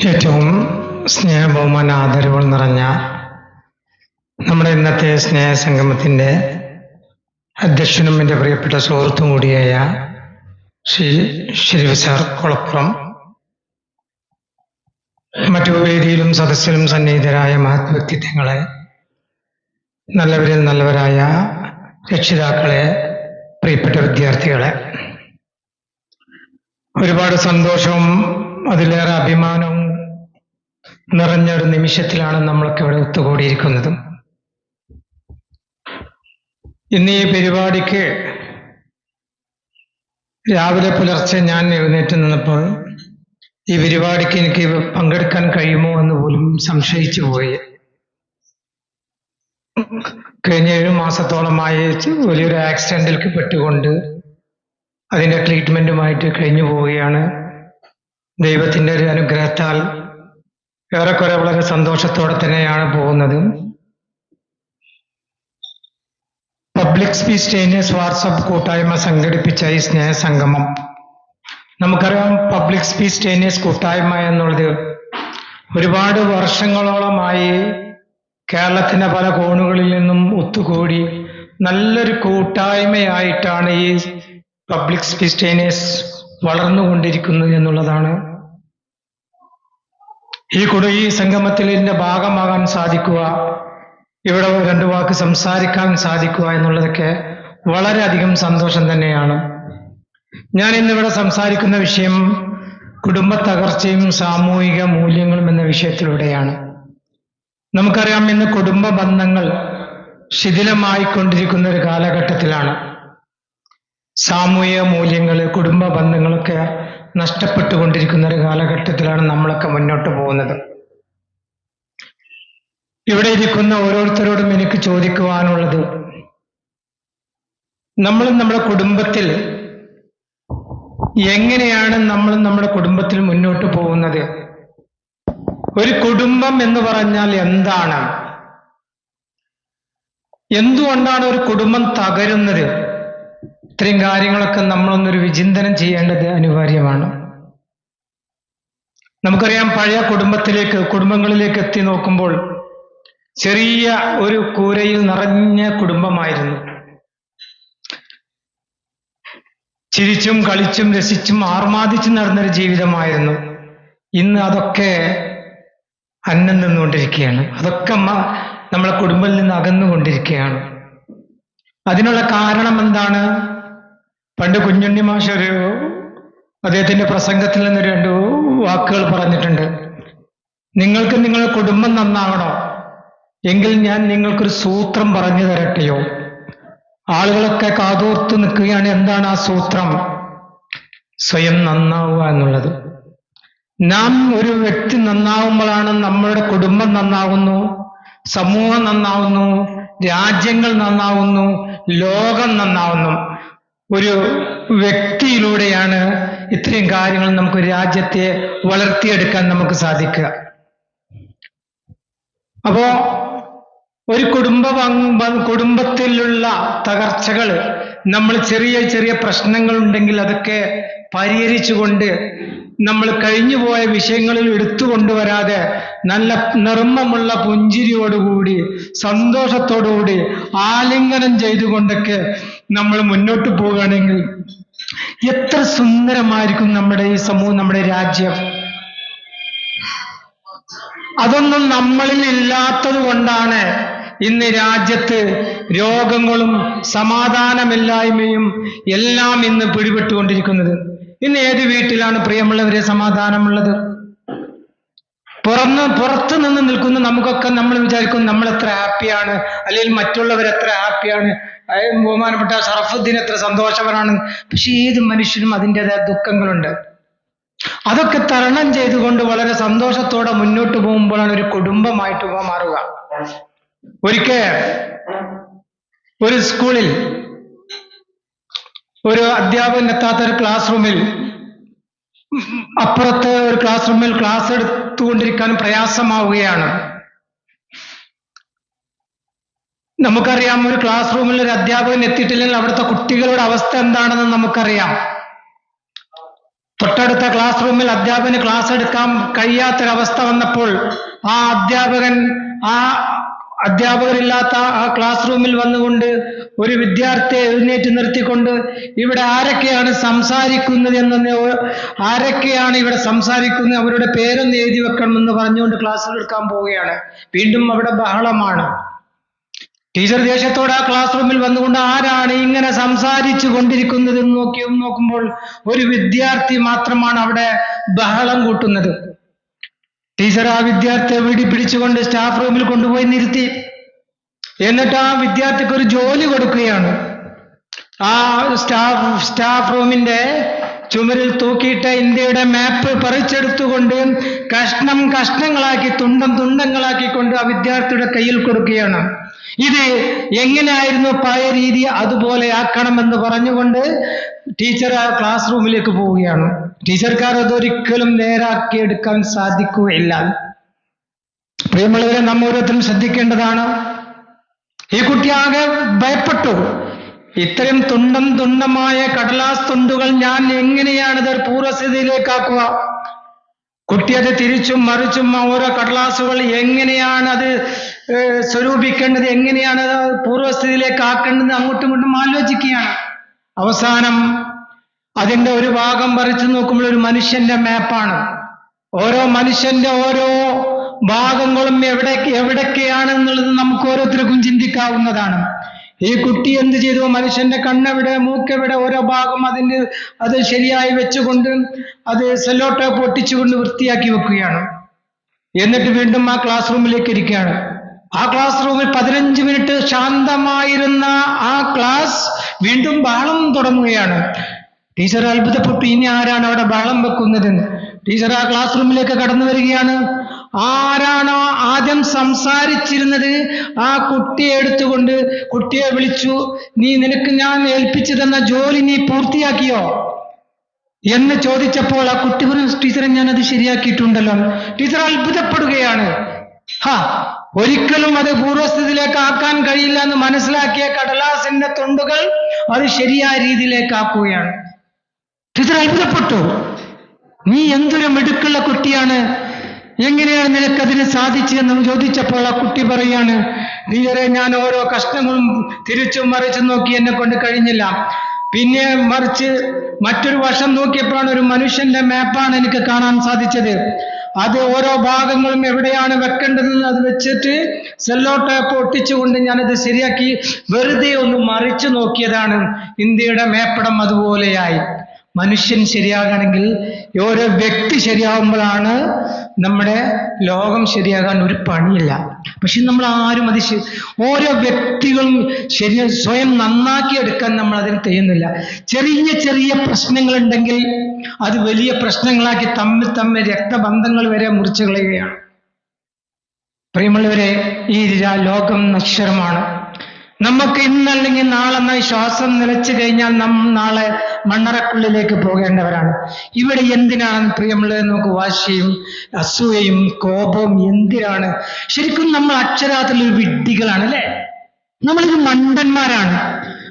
ഏറ്റവും സ്നേഹബഹുമാന ആദരവുകൾ നിറഞ്ഞ നമ്മുടെ ഇന്നത്തെ സ്നേഹസംഗമത്തിന്റെ അധ്യക്ഷനും എന്റെ പ്രിയപ്പെട്ട സുഹൃത്തും കൂടിയായ ശ്രീ ശിവസാർ കുളപ്പുറം. മറ്റു വേദിയിലും സദസ്സിലും സന്നിഹിതരായ മഹത് വ്യക്തിത്വങ്ങളെ നല്ലവരിൽ നല്ലവരായ രക്ഷിതാക്കളെ പ്രിയപ്പെട്ട വിദ്യാർത്ഥികളെ ഒരുപാട് സന്തോഷവും അതിലേറെ അഭിമാനവും നിറഞ്ഞ ഒരു നിമിഷത്തിലാണ് നമ്മളൊക്കെ ഇവിടെ ഒത്തുകൂടിയിരിക്കുന്നത്. ഇന്ന് ഈ പരിപാടിക്ക് രാവിലെ പുലർച്ചെ ഞാൻ എഴുന്നേറ്റ് നിന്നപ്പോൾ ഈ പരിപാടിക്ക് എനിക്ക് പങ്കെടുക്കാൻ കഴിയുമോ എന്ന് പോലും സംശയിച്ചു പോയി. കഴിഞ്ഞ ഏഴു മാസത്തോളമായി വലിയൊരു ആക്സിഡന്റിൽ പെട്ടുകൊണ്ട് അതിന്റെ ട്രീറ്റ്മെന്റുമായിട്ട് കഴിഞ്ഞു പോവുകയാണ് ദൈവത്തിന്റെ ഒരു അനുഗ്രഹത്താൽ ഏറെക്കുറെ വളരെ സന്തോഷത്തോടെ തന്നെയാണ് പോകുന്നത്. പബ്ലിക് സ്പീച്ച് ചേഞ്ചേഴ്സ് വാട്സപ്പ് കൂട്ടായ്മ സംഘടിപ്പിച്ച ഈ സ്നേഹസംഗമം. നമുക്കറിയാം പബ്ലിക് സ്പീച്ച് ചേഞ്ചേഴ്സ് കൂട്ടായ്മ എന്നുള്ളത് ഒരുപാട് വർഷങ്ങളോളമായി കേരളത്തിന്റെ പല കോണുകളിൽ നിന്നും ഒത്തുകൂടി നല്ലൊരു കൂട്ടായ്മയായിട്ടാണ് ഈ പബ്ലിക് സ്പീസ്റ്റേനിയസ് വളർന്നുകൊണ്ടിരിക്കുന്നത് എന്നുള്ളതാണ്. ഈ കുട ഈ സംഗമത്തിൽ ഇതിന്റെ ഭാഗമാകാൻ സാധിക്കുക ഇവിടെ രണ്ടു വാക്ക് സംസാരിക്കാൻ സാധിക്കുക എന്നുള്ളതൊക്കെ വളരെയധികം സന്തോഷം തന്നെയാണ്. ഞാൻ ഇന്നിവിടെ സംസാരിക്കുന്ന വിഷയം കുടുംബ തകർച്ചയും സാമൂഹിക മൂല്യങ്ങളും എന്ന വിഷയത്തിലൂടെയാണ്. നമുക്കറിയാം ഇന്ന് കുടുംബ ബന്ധങ്ങൾ ശിഥിലമായിക്കൊണ്ടിരിക്കുന്ന ഒരു കാലഘട്ടത്തിലാണ്. സാമൂഹിക മൂല്യങ്ങൾ കുടുംബ ബന്ധങ്ങളൊക്കെ നഷ്ടപ്പെട്ടുകൊണ്ടിരിക്കുന്ന ഒരു കാലഘട്ടത്തിലാണ് നമ്മളൊക്കെ മുന്നോട്ട് പോകുന്നത്. ഇവിടെ ഇരിക്കുന്ന ഓരോരുത്തരോടും എനിക്ക് ചോദിക്കുവാനുള്ളത് നമ്മളും നമ്മുടെ കുടുംബത്തിൽ എങ്ങനെയാണ് നമ്മൾ നമ്മുടെ കുടുംബത്തിൽ മുന്നോട്ട് പോകുന്നത്? ഒരു കുടുംബം എന്ന് പറഞ്ഞാൽ എന്താണ്? എന്തുകൊണ്ടാണ് ഒരു കുടുംബം തകരുന്നത്? ഇത്രയും കാര്യങ്ങളൊക്കെ നമ്മളൊന്നൊരു വിചിന്തനം ചെയ്യേണ്ടത് അനിവാര്യമാണ്. നമുക്കറിയാം പഴയ കുടുംബത്തിലേക്ക് കുടുംബങ്ങളിലേക്ക് എത്തി നോക്കുമ്പോൾ ചെറിയ ഒരു കൂരയിൽ നിറഞ്ഞ കുടുംബമായിരുന്നു. ചിരിച്ചും കളിച്ചും രസിച്ചും ആർമാദിച്ചും നടന്നൊരു ജീവിതമായിരുന്നു. ഇന്ന് അതൊക്കെ അന്നം നിന്നുകൊണ്ടിരിക്കുകയാണ് അതൊക്കെ നമ്മളെ കുടുംബത്തിൽ നിന്ന് അകന്നുകൊണ്ടിരിക്കുകയാണ്. അതിനുള്ള കാരണം എന്താണ്? പണ്ട് കുഞ്ഞുണ്ണി മാഷ് ഒരു അദ്ദേഹത്തിന്റെ പ്രസംഗത്തിൽ നിന്ന് രണ്ട് വാക്കുകൾ പറഞ്ഞിട്ടുണ്ട്. നിങ്ങൾക്ക് നിങ്ങളുടെ കുടുംബം നന്നാവണോ? എങ്കിൽ ഞാൻ നിങ്ങൾക്കൊരു സൂത്രം പറഞ്ഞു തരട്ടെയോ? ആളുകളൊക്കെ കാതോർത്ത് നിൽക്കുകയാണ് എന്താണ് ആ സൂത്രം? സ്വയം നന്നാവുക എന്നുള്ളത്. നാം ഒരു വ്യക്തി നന്നാവുമ്പോഴാണ് നമ്മളുടെ കുടുംബം നന്നാവുന്നു സമൂഹം നന്നാവുന്നു രാജ്യങ്ങൾ നന്നാവുന്നു ലോകം നന്നാവുന്നു. ഒരു വ്യക്തിയിലൂടെയാണ് ഇത്രയും കാര്യങ്ങൾ നമുക്ക് രാജ്യത്തെ വളർത്തിയെടുക്കാൻ നമുക്ക് സാധിക്കുക. അപ്പോ ഒരു കുടുംബ കുടുംബത്തിലുള്ള തകർച്ചകൾ നമ്മൾ ചെറിയ ചെറിയ പ്രശ്നങ്ങൾ ഉണ്ടെങ്കിൽ അതൊക്കെ പരിഹരിച്ചുകൊണ്ട് നമ്മൾ കഴിഞ്ഞുപോയ വിഷയങ്ങളിൽ എടുത്തു കൊണ്ടുവരാതെ നല്ല നിർമ്മമുള്ള പുഞ്ചിരിയോടുകൂടി സന്തോഷത്തോടുകൂടി ആലിംഗനം ചെയ്തുകൊണ്ടൊക്കെ നമ്മൾ മുന്നോട്ട് പോവുകയാണെങ്കിൽ എത്ര സുന്ദരമായിരിക്കും നമ്മുടെ ഈ സമൂഹം നമ്മുടെ രാജ്യം. അതൊന്നും നമ്മളിൽ ഇല്ലാത്തത് കൊണ്ടാണ് ഇന്ന് രാജ്യത്ത് രോഗങ്ങളും സമാധാനമില്ലായ്മയും എല്ലാം ഇന്ന് പിടിപെട്ടുകൊണ്ടിരിക്കുന്നത്. ഇന്ന് ഏത് വീട്ടിലാണ് പ്രിയമുള്ളവരെ സമാധാനമുള്ളത്? പുറന്ന് പുറത്ത് നിന്ന് നിൽക്കുന്ന നമുക്കൊക്കെ നമ്മൾ വിചാരിക്കും നമ്മൾ എത്ര ഹാപ്പിയാണ് അല്ലെങ്കിൽ മറ്റുള്ളവർ എത്ര ഹാപ്പിയാണ്. ബഹുമാനപ്പെട്ട ഷറഫുദ്ദീൻ എത്ര സന്തോഷവനാണ്. പക്ഷെ ഏത് മനുഷ്യനും അതിന്റെതായ ദുഃഖങ്ങളുണ്ട്. അതൊക്കെ തരണം ചെയ്തുകൊണ്ട് വളരെ സന്തോഷത്തോടെ മുന്നോട്ട് പോകുമ്പോഴാണ് ഒരു കുടുംബമായിട്ട് മാറുക. ഒരിക്കൽ ഒരു സ്കൂളിൽ ഒരു അധ്യാപകൻ എത്താത്ത ഒരു ക്ലാസ് റൂമിൽ അപ്പുറത്തെ ഒരു ക്ലാസ് റൂമിൽ ക്ലാസ് എടുത്തുകൊണ്ടിരിക്കാൻ പ്രയാസമാവുകയാണ്. നമുക്കറിയാം ഒരു ക്ലാസ് റൂമിൽ ഒരു അധ്യാപകൻ എത്തിയിട്ടില്ലെങ്കിൽ അവിടുത്തെ കുട്ടികളുടെ അവസ്ഥ എന്താണെന്ന് നമുക്കറിയാം. തൊട്ടടുത്ത ക്ലാസ് റൂമിൽ അധ്യാപകന് ക്ലാസ് എടുക്കാൻ കഴിയാത്തൊരവസ്ഥ വന്നപ്പോൾ ആ അധ്യാപകൻ ആ അധ്യാപകരില്ലാത്ത ആ ക്ലാസ് റൂമിൽ വന്നുകൊണ്ട് ഒരു വിദ്യാർത്ഥിയെ എഴുന്നേറ്റ് നിർത്തിക്കൊണ്ട് ഇവിടെ ആരൊക്കെയാണ് സംസാരിക്കുന്നത് എന്ന ആരൊക്കെയാണ് ഇവിടെ സംസാരിക്കുന്നത് അവരുടെ പേരൊന്ന് എഴുതി വെക്കണമെന്ന് പറഞ്ഞുകൊണ്ട് ക്ലാസ് എടുക്കാൻ പോവുകയാണ്. വീണ്ടും അവിടെ ബഹളമാണ്. ടീച്ചർ ദേഷ്യത്തോടെ ആ ക്ലാസ് റൂമിൽ വന്നുകൊണ്ട് ആരാണ് ഇങ്ങനെ സംസാരിച്ചു കൊണ്ടിരിക്കുന്നത് എന്ന് നോക്കി നോക്കുമ്പോൾ ഒരു വിദ്യാർത്ഥി മാത്രമാണ് അവിടെ ബഹളം കൂട്ടുന്നത്. ടീച്ചർ ആ വിദ്യാർത്ഥിയെ വീടി പിടിച്ചുകൊണ്ട് സ്റ്റാഫ് റൂമിൽ കൊണ്ടുപോയി നിർത്തി. എന്നിട്ട് ആ വിദ്യാർത്ഥിക്ക് ഒരു ജോലി കൊടുക്കുകയാണ്. ആ സ്റ്റാഫ് സ്റ്റാഫ് റൂമിന്റെ ചുമരിൽ തൂക്കിയിട്ട ഇന്ത്യയുടെ മാപ്പ് പറിച്ചെടുത്തുകൊണ്ട് കഷ്ണം കഷ്ണങ്ങളാക്കി തുണ്ടം തുണ്ടങ്ങളാക്കിക്കൊണ്ട് ആ വിദ്യാർത്ഥിയുടെ കയ്യിൽ കൊടുക്കുകയാണ്. ഇത് എങ്ങനെയായിരുന്നു പഴയ രീതി അതുപോലെ ആക്കണമെന്ന് പറഞ്ഞുകൊണ്ട് ടീച്ചർ ആ ക്ലാസ് റൂമിലേക്ക് പോവുകയാണ്. ടീച്ചർക്കാർ അതൊരിക്കലും നേരാക്കിയെടുക്കാൻ സാധിക്കുകയില്ല. പ്രിയമുള്ളവരെ നമ്മ ഓരോരുത്തരും ശ്രദ്ധിക്കേണ്ടതാണ്. ഈ കുട്ടി ആകെ ഭയപ്പെട്ടു. ഇത്തരം തുണ്ടം തുണ്ടമായ കടലാസ് തുണ്ടുകൾ ഞാൻ എങ്ങനെയാണ് പൂർവസ്ഥിതിയിലേക്കാക്കുക കുട്ടി അത് തിരിച്ചും മറിച്ചും ഓരോ കടലാസുകൾ എങ്ങനെയാണ് അത് സ്വരൂപിക്കേണ്ടത് എങ്ങനെയാണ് പൂർവസ്ഥിതിയിലേക്ക് ആക്കേണ്ടത് അങ്ങോട്ടും ഇങ്ങോട്ടും ആലോചിക്കുകയാണ്. അവസാനം അതിന്റെ ഒരു ഭാഗം പറിച്ചു നോക്കുമ്പോൾ ഒരു മനുഷ്യന്റെ മാപ്പാണ്. ഓരോ മനുഷ്യന്റെ ഓരോ ഭാഗങ്ങളും എവിടെ എവിടൊക്കെയാണ് എന്നുള്ളത് നമുക്ക് ഓരോരുത്തർക്കും ചിന്തിക്കാവുന്നതാണ്. ഈ കുട്ടി എന്ത് ചെയ്തു? മനുഷ്യന്റെ കണ്ണെവിടെ മൂക്കെവിടെ ഓരോ ഭാഗം അതിന്റെ അത് ശരിയായി വെച്ചുകൊണ്ട് അത് സെല്ലോ ടേപ്പ് ഒട്ടിച്ചുകൊണ്ട് വൃത്തിയാക്കി വെക്കുകയാണ്. എന്നിട്ട് വീണ്ടും ആ ക്ലാസ് റൂമിലേക്ക് ഇരിക്കുകയാണ്. ആ ക്ലാസ് റൂമിൽ പതിനഞ്ച് മിനിറ്റ് ശാന്തമായിരുന്ന ആ ക്ലാസ് വീണ്ടും ബഹളം തുടങ്ങുകയാണ്. ടീച്ചർ അത്ഭുതപ്പെട്ടു. ഇനി ആരാണ് അവിടെ ബഹളം വെക്കുന്നതെന്ന്? ടീച്ചർ ആ ക്ലാസ് റൂമിലേക്ക് കടന്നു വരികയാണ്. ആരാണോ ആദ്യം സംസാരിച്ചിരുന്നത്? ആ കുട്ടിയെ എടുത്തുകൊണ്ട് കുട്ടിയെ വിളിച്ചു നീ നിനക്ക് ഞാൻ ഏൽപ്പിച്ചു തന്ന ജോലി നീ പൂർത്തിയാക്കിയോ? എന്ന് ചോദിച്ചപ്പോൾ ആ കുട്ടി പറഞ്ഞു ടീച്ചറെ ഞാൻ അത് ശരിയാക്കിയിട്ടുണ്ടല്ലോ. ടീച്ചർ അത്ഭുതപ്പെടുകയാണ്. ഹാ ഒരിക്കലും അത് പൂർവസ്ഥിതിയിലേക്ക് ആക്കാൻ കഴിയില്ല എന്ന് മനസ്സിലാക്കിയ കടലാസിന്റെ തുണ്ടുകൾ അത് ശരിയായ രീതിയിലേക്ക് ആക്കുകയാണ്. ടീച്ചർ അത്ഭുതപ്പെട്ടു. നീ എന്തൊരു മിടുക്കുള്ള കുട്ടിയാണ്. എങ്ങനെയാണ് നിനക്കതിന് സാധിച്ചതെന്ന് ചോദിച്ചപ്പോൾ ആ കുട്ടി പറയാണ് ടീച്ചറെ ഞാൻ ഓരോ കഷ്ടങ്ങളും തിരിച്ചും മറിച്ചും നോക്കി എന്നെ കൊണ്ട് കഴിഞ്ഞില്ല. പിന്നെ മറിച്ച് മറ്റൊരു വശം നോക്കിയപ്പോഴാണ് ഒരു മനുഷ്യന്റെ മാപ്പാണ് എനിക്ക് കാണാൻ സാധിച്ചത്. അത് ഓരോ ഭാഗങ്ങളും എവിടെയാണ് വെക്കേണ്ടതെന്ന് അത് വെച്ചിട്ട് സെല്ലോ ടേപ്പ് ഒട്ടിച്ചുകൊണ്ട് ഞാനത് ശരിയാക്കി വെറുതെ ഒന്ന് മറിച്ചു നോക്കിയതാണ് ഇന്ത്യയുടെ മേപ്പടം അതുപോലെയായി. മനുഷ്യൻ ശരിയാകണമെങ്കിൽ ഓരോ വ്യക്തി ശരിയാകുമ്പോഴാണ് നമ്മുടെ ലോകം ശരിയാകാൻ ഒരു പണിയില്ല. പക്ഷെ നമ്മൾ ആരും അത് ഓരോ വ്യക്തികളും ശരി സ്വയം നന്നാക്കി എടുക്കാൻ നമ്മൾ അതിന് തെയ്യുന്നില്ല. ചെറിയ ചെറിയ പ്രശ്നങ്ങളുണ്ടെങ്കിൽ അത് വലിയ പ്രശ്നങ്ങളാക്കി തമ്മിൽ തമ്മിൽ രക്തബന്ധങ്ങൾ വരെ മുറിച്ചു കളയുകയാണ്. പ്രിയമുള്ളവരെ ഈ ലോകം നശ്വരമാണ്. നമുക്ക് ഇന്നല്ലെങ്കിൽ നാളെ എന്ന ശ്വാസം നിലച്ചു കഴിഞ്ഞാൽ നാം നാളെ മണ്ണറക്കുള്ളിലേക്ക് പോകേണ്ടവരാണ്. ഇവിടെ എന്തിനാണ് പ്രിയമുള്ളത് നമുക്ക് വാശിയും അസൂയയും കോപവും എന്തിനാണ്? ശരിക്കും നമ്മൾ അക്ഷരാത്തിലൊരു വിഡ്ഢികളാണ് അല്ലേ? നമ്മളിത് മണ്ടന്മാരാണ്.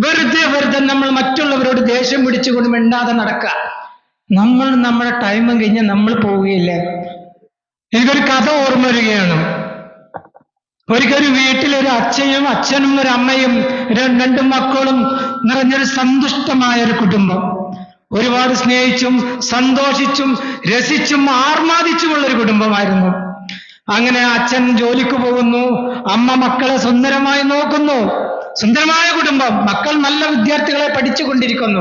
വെറുതെ വെറുതെ നമ്മൾ മറ്റുള്ളവരോട് ദേഷ്യം പിടിച്ചുകൊണ്ട് മിണ്ടാതെ നടക്കുക. നമ്മൾ നമ്മുടെ ടൈമും കഴിഞ്ഞ് നമ്മൾ പോവുകയില്ലേ. എനിക്കൊരു കഥ ഓർമ്മ വരികയാണ്. ഒരിക്കൽ വീട്ടിലൊരു അച്ഛനും അച്ഛനും ഒരു അമ്മയും രണ്ട് മക്കളും നിറഞ്ഞൊരു സന്തുഷ്ടമായ ഒരു കുടുംബം. ഒരുപാട് സ്നേഹിച്ചും സന്തോഷിച്ചും രസിച്ചും ആർമാദിച്ചുമുള്ള ഒരു കുടുംബമായിരുന്നു. അങ്ങനെ അച്ഛൻ ജോലിക്ക് പോകുന്നു അമ്മ മക്കളെ സുന്ദരമായി നോക്കുന്നു. സുന്ദരമായ കുടുംബം മക്കൾ നല്ല വിദ്യാർത്ഥികളെ പഠിച്ചുകൊണ്ടിരിക്കുന്നു.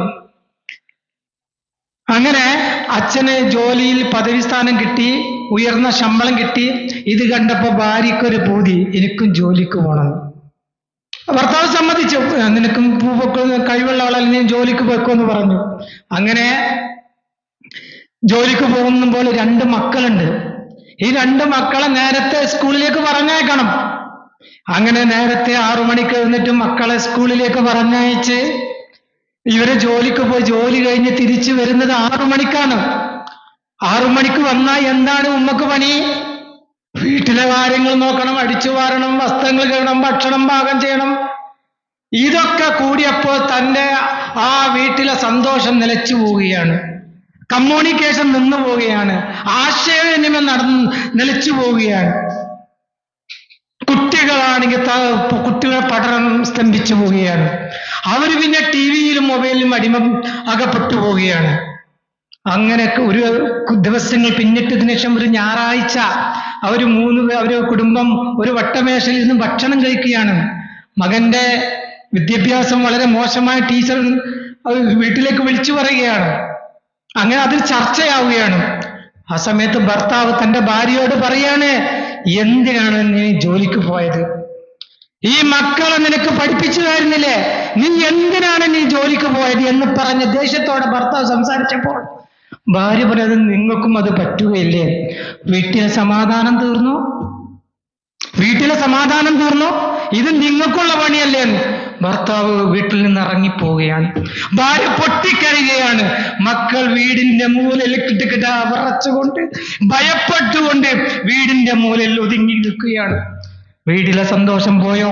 അങ്ങനെ അച്ഛന് ജോലിയിൽ പദവി സ്ഥാനം കിട്ടി. ഉയർന്ന ശമ്പളം കിട്ടി. ഇത് കണ്ടപ്പോ ഭാര്യക്കൊരു പൂതി. എനിക്കും ജോലിക്ക് പോകണം ഭർത്താവ് സമ്മതിച്ചു. നിനക്കും പൊക്കുന്ന കഴിവുള്ള ആളല്ല നീ ജോലിക്ക് പോയിക്കോന്ന് പറഞ്ഞു. അങ്ങനെ ജോലിക്ക് പോകുന്ന പോലെ രണ്ട് മക്കളുണ്ട്. ഈ രണ്ട് മക്കളെ നേരത്തെ സ്കൂളിലേക്ക് പറഞ്ഞയക്കണം. അങ്ങനെ നേരത്തെ ആറു മണിക്ക് എഴുന്നിട്ട് മക്കളെ സ്കൂളിലേക്ക് പറഞ്ഞയച്ച് ഇവർ ജോലിക്ക് പോയി. ജോലി കഴിഞ്ഞ് തിരിച്ചു വരുന്നത് ആറു മണിക്കാണ്. ആറു മണിക്ക് വന്നാൽ എന്താണ് ഉമ്മക്ക് പണി? വീട്ടിലെ കാര്യങ്ങൾ നോക്കണം അടിച്ചു വാരണം വസ്ത്രങ്ങൾ കഴുകണം ഭക്ഷണം പാകം ചെയ്യണം. ഇതൊക്കെ കൂടിയപ്പോൾ തന്റെ ആ വീട്ടിലെ സന്തോഷം നിലച്ചു പോവുകയാണ്. കമ്മ്യൂണിക്കേഷൻ നിന്നു പോവുകയാണ്. ആശയവിനിമയം നടന്ന് നിലച്ചു പോവുകയാണ്. കുട്ടികളാണെങ്കിൽ കുട്ടികളെ പഠനം സ്തംഭിച്ചു പോവുകയാണ്. അവർ പിന്നെ ടി വിയിലും മൊബൈലിലും അടിമ അകപ്പെട്ടു പോവുകയാണ്. അങ്ങനെ ഒരു ദിവസങ്ങൾ പിന്നിട്ടതിന് ശേഷം ഒരു ഞായറാഴ്ച അവർ മൂന്ന് അവർ കുടുംബം ഒരു വട്ടമേശയിൽ നിന്ന് ഭക്ഷണം കഴിക്കുകയാണ്. മകന്റെ വിദ്യാഭ്യാസം വളരെ മോശമായ ടീച്ചർ വീട്ടിലേക്ക് വിളിച്ചു പറയുകയാണ്. അങ്ങനെ അതിൽ ചർച്ചയാവുകയാണ്. ആ സമയത്ത് ഭർത്താവ് തന്റെ ഭാര്യയോട് പറയാണ് എന്തിനാണ് നീ ജോലിക്ക് പോയത്? ഈ മക്കളെ നിനക്ക് പഠിപ്പിച്ചു തരുന്നില്ലേ നീ എന്തിനാണ് നീ ജോലിക്ക് പോയത്? എന്ന് പറഞ്ഞ ദേഷ്യത്തോടെ ഭർത്താവ് സംസാരിച്ചപ്പോൾ ഭാര്യ പറയുന്നത് നിങ്ങൾക്കും അത് പറ്റുകയില്ലേ? വീട്ടിലെ സമാധാനം തീർന്നു? വീട്ടിലെ സമാധാനം തീർന്നു? ഇത് നിങ്ങൾക്കുള്ള പണിയല്ലേ ഭർത്താവ് വീട്ടിൽ നിന്ന് ഇറങ്ങിപ്പോവുകയാണ്. ഭാര്യ പൊട്ടിക്കരയുകയാണ്. മക്കൾ വീടിന്റെ മൂലയിൽ കിട്ടുകിട്ട വിറച്ചുകൊണ്ട് ഭയപ്പെട്ടുകൊണ്ട് വീടിന്റെ മൂലയിൽ ഒതുങ്ങി നിൽക്കുകയാണ്. വീട്ടിലെ സന്തോഷം പോയോ?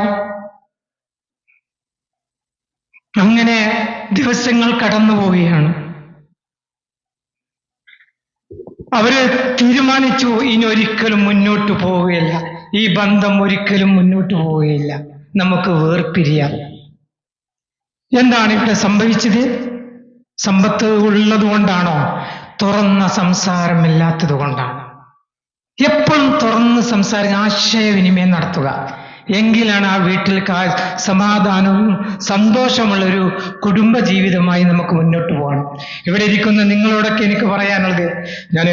അങ്ങനെ ദിവസങ്ങൾ കടന്നു പോവുകയാണ് അവർ തീരുമാനിച്ചു ഇനി ഒരിക്കലും മുന്നോട്ട് പോവുകയില്ല. ഈ ബന്ധം ഒരിക്കലും മുന്നോട്ട് പോവുകയില്ല. നമുക്ക് വേർപിരിയാം. എന്താണ് ഇവിടെ സംഭവിച്ചത്? സമ്പത്ത് ഉള്ളത് കൊണ്ടാണോ? തുറന്ന സംസാരമില്ലാത്തത് കൊണ്ടാണ്. എപ്പോഴും തുറന്ന് സംസാരിക്കുക ആശയവിനിമയം നടത്തുക. എങ്കിലാണ് ആ വീട്ടിൽ സമാധാനവും സന്തോഷമുള്ളൊരു കുടുംബ ജീവിതമായി നമുക്ക് മുന്നോട്ട് പോകണം ഇവിടെ ഇരിക്കുന്ന നിങ്ങളോടൊക്കെ എനിക്ക് പറയാനുള്ളത് ഞാൻ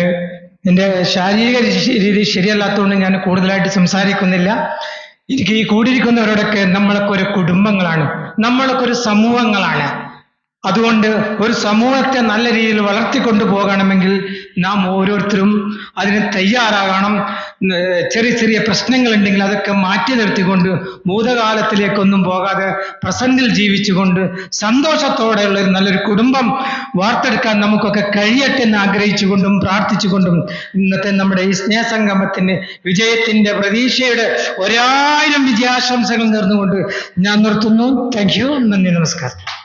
എന്റെ ശാരീരിക രീതി ശരിയല്ലാത്തതുകൊണ്ട് ഞാൻ കൂടുതലായിട്ട് സംസാരിക്കുന്നില്ല. എനിക്ക് ഈ കൂടിയിരിക്കുന്നവരോടൊക്കെ നമ്മളൊക്കെ ഒരു കുടുംബങ്ങളാണ്. നമ്മളൊക്കെ ഒരു സമൂഹങ്ങളാണ്. അതുകൊണ്ട് ഒരു സമൂഹത്തെ നല്ല രീതിയിൽ വളർത്തിക്കൊണ്ടു പോകണമെങ്കിൽ നാം ഓരോരുത്തരും അതിന് തയ്യാറാകണം. ചെറിയ ചെറിയ പ്രശ്നങ്ങൾ ഉണ്ടെങ്കിൽ അതൊക്കെ മാറ്റി നിർത്തിക്കൊണ്ട് ഭൂതകാലത്തിലേക്കൊന്നും പോകാതെ പ്രസന്റിൽ ജീവിച്ചുകൊണ്ട് സന്തോഷത്തോടെയുള്ള ഒരു നല്ലൊരു കുടുംബം വാർത്തെടുക്കാൻ നമുക്കൊക്കെ കഴിയട്ടെ എന്ന് ആഗ്രഹിച്ചുകൊണ്ടും പ്രാർത്ഥിച്ചുകൊണ്ടും ഇന്നത്തെ നമ്മുടെ ഈ സ്നേഹസംഗമത്തിന്റെ വിജയത്തിന്റെ പ്രതീക്ഷയുടെ ഒരായിരം വിജയാശംസകൾ നേർന്നുകൊണ്ട് ഞാൻ നിർത്തുന്നു. താങ്ക് യു നന്ദി നമസ്കാരം.